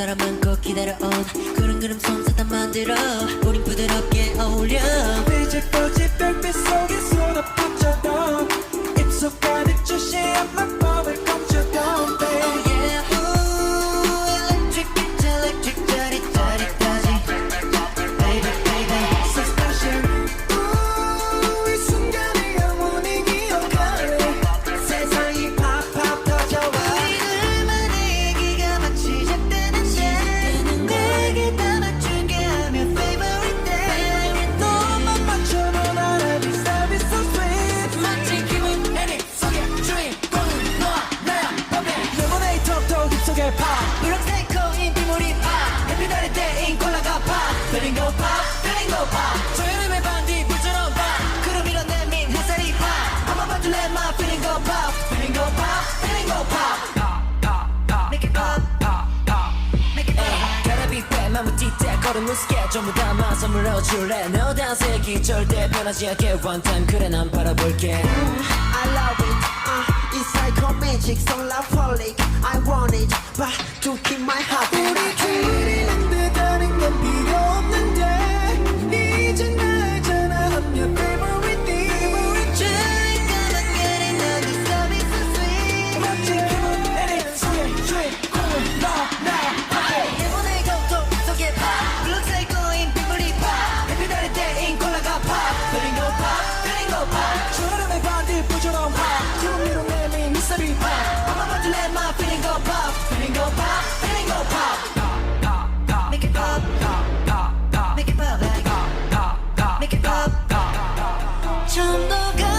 사람은 꼭 기다려온 구름구름 솜사탕 만들어. 우린 부드럽게 어울려. 삐질꺼질 별빛 속에 쏟아 퍼져도 pop pop 조여름의 반디 불처럼 구름 햇살이 한번 봐줄래 my pop pop pop Make it pop Make it pop 가라비 빼만 무띠때 걸음 무스게 전부 담아 선물로 줄래 너 단색이 절대 변하지 않게 one time 그래 난 바라볼게 I love it. Uh, it's psycho magic, so lovely. I want it, but to keep my heart. 우리 둘이랑 다른 건 전도가